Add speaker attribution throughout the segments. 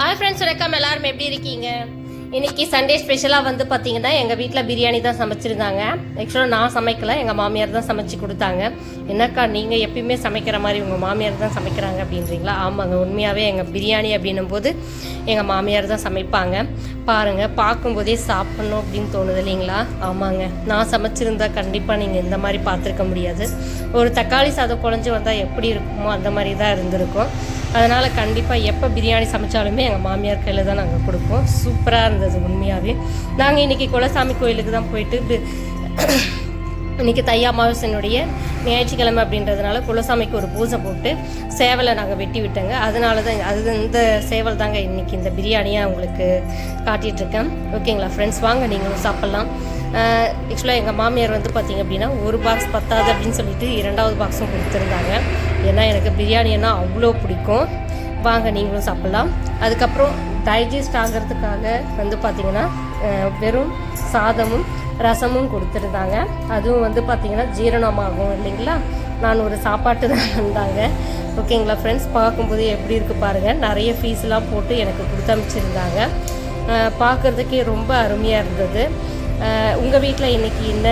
Speaker 1: Hi friends வணக்கம். எல்லாரும் எப்படி இருக்கீங்க? இன்னைக்கு சண்டே ஸ்பெஷலாக வந்து பார்த்தீங்கன்னா எங்கள் வீட்டில் பிரியாணி தான் சமைச்சிருந்தாங்க. ஆக்சுவலாக நான் சமைக்கல. எங்கள் மாமியார் தான் சமைச்சு கொடுத்தாங்க. என்னக்கா நீங்கள் எப்பயுமே சமைக்கிற மாதிரி உங்கள் மாமியார் தான் சமைக்கிறாங்க அப்படின்றீங்களா? ஆமாங்க உண்மையாகவே எங்கள் பிரியாணி அப்படின்னும் போது எங்கள் மாமியார் தான் சமைப்பாங்க. பாருங்கள் பார்க்கும்போதே சாப்பிட்ணும் அப்படின்னு தோணுது இல்லைங்களா? ஆமாங்க. நான் சமைச்சிருந்தா கண்டிப்பாக நீங்கள் இந்த மாதிரி பார்த்துருக்க முடியாது. ஒரு தக்காளி சாதம் குழஞ்சி வந்தால் எப்படி இருக்குமோ அந்த மாதிரி தான் இருந்திருக்கும். அதனால் கண்டிப்பாக எப்போ பிரியாணி சமைச்சாலுமே எங்கள் மாமியார் கையில் தான் நாங்கள் கொடுப்போம். சூப்பராக இருந்தது உண்மையாகவே நாங்கள் இன்றைக்கி குலசாமி கோயிலுக்கு தான் போயிட்டு இன்றைக்கி தையா தை அமாவாசையினுடைய ஞாயிற்றுக்கிழமை அப்படின்றதுனால குலசாமிக்கு ஒரு பூஜை போட்டு சேவலை நாங்கள் வெட்டி விட்டோங்க. அதனால தான் அது இந்த சேவல் தாங்க இன்னைக்கு இந்த பிரியாணியாக உங்களுக்கு காட்டிகிட்ருக்கேன் ஓகேங்களா ஃப்ரெண்ட்ஸ் வாங்க நீங்களும் சாப்பிட்லாம். ஆக்சுவலாக எங்கள் மாமியார் வந்து பார்த்திங்க அப்படின்னா ஒரு பாக்ஸ் பத்தாது அப்படின்னு சொல்லிட்டு இரண்டாவது பாக்ஸும் கொடுத்துருந்தாங்க. ஏன்னா எனக்கு பிரியாணின்னா அவ்வளோ பிடிக்கும். வாங்க நீங்களும் சாப்பிட்லாம். அதுக்கப்புறம் டைஜஸ்ட் ஆகிறதுக்காக வந்து பார்த்திங்கன்னா வெறும் சாதமும் ரசமும் கொடுத்துருந்தாங்க. அதுவும் வந்து பார்த்திங்கன்னா ஜீரணமாகும் இல்லைங்களா? நான் ஒரு சாப்பாட்டு தான் வந்தாங்க. ஓகேங்களா ஃப்ரெண்ட்ஸ் பார்க்கும்போது எப்படி இருக்குது பாருங்கள் நிறைய ஃபீஸ்லாம் போட்டு எனக்கு கொடுத்து அனுப்பிச்சிருந்தாங்க. பார்க்குறதுக்கே ரொம்ப அருமையாக இருந்தது. உங்கள் வீட்டில் இன்றைக்கி என்ன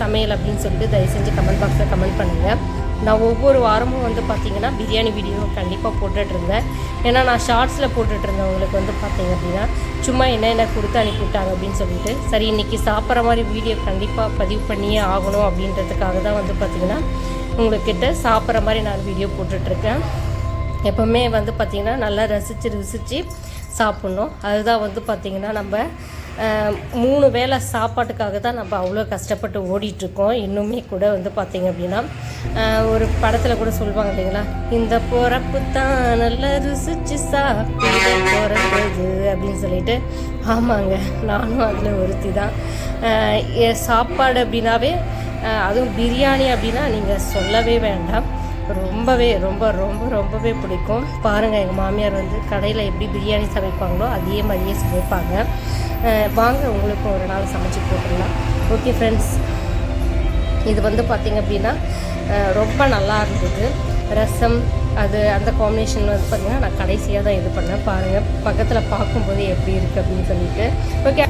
Speaker 1: சமையல் அப்படின்னு சொல்லிட்டு தயவு செஞ்சு கமெண்ட் பாக்ஸில் கமெண்ட் பண்ணுங்கள் நான் ஒவ்வொரு வாரமும் வந்து பார்த்தீங்கன்னா பிரியாணி வீடியோ கண்டிப்பாக போட்டுட்ருந்தேன் ஏன்னா நான் ஷார்ட்ஸில் போட்டுட்டுருந்தேன் உங்களுக்கு வந்து பார்த்தீங்க அப்படின்னா சும்மா என்னென்ன கொடுத்து அனுப்பிவிட்டாங்க? அப்படின்னு சொல்லிட்டு சரி இன்றைக்கி சாப்பிட்ற மாதிரி வீடியோ கண்டிப்பாக பதிவு பண்ணியே ஆகணும். அப்படின்றதுக்காக தான் வந்து பார்த்தீங்கன்னா உங்கள்கிட்ட சாப்பிட்ற மாதிரி நான் வீடியோ போட்டுட்ருக்கேன் எப்போவுமே வந்து பார்த்திங்கன்னா நல்லா ரசித்து ருசித்து சாப்பிட்ணும். அதுதான் வந்து பார்த்திங்கன்னா நம்ம மூணு வேளை சாப்பாட்டுக்காக தான் நம்ம அவ்வளோ கஷ்டப்பட்டு ஓடிட்டுருக்கோம். இன்னுமே கூட வந்து பார்த்திங்க அப்படின்னா ஒரு படத்தில் கூட சொல்லுவாங்க இல்லைங்களா? இந்த பிறப்பு தான் நல்லா ருசிச்சு சாப்பிட பிறந்தது அப்படின்னு சொல்லிட்டு. ஆமாங்க நானும் அதில் ஒருத்தி தான். சாப்பாடு அப்படின்னாவே அதுவும் பிரியாணி அப்படின்னா நீங்கள் சொல்லவே வேண்டாம். ரொம்பவே ரொம்ப ரொம்ப ரொம்பவே பிடிக்கும். பாருங்கள் எங்கள் மாமியார் வந்து கடையில் எப்படி பிரியாணி சமைப்பாங்களோ அதே மாதிரியே சமைப்பாங்க. வாங்க உங்களுக்கும் ஒரு நாள் சமைச்சு போட்டுடலாம் ஓகே ஃப்ரெண்ட்ஸ் இது வந்து பார்த்திங்க அப்படின்னா ரொம்ப நல்லா இருந்தது. ரசம் அது அந்த காம்பினேஷன் வந்து பார்த்திங்கன்னா நான் கடைசியாக தான் இது பண்ணேன். பாருங்கள் பக்கத்தில் பார்க்கும்போது எப்படி இருக்குது அப்படின்னு சொல்லிட்டு. ஓகே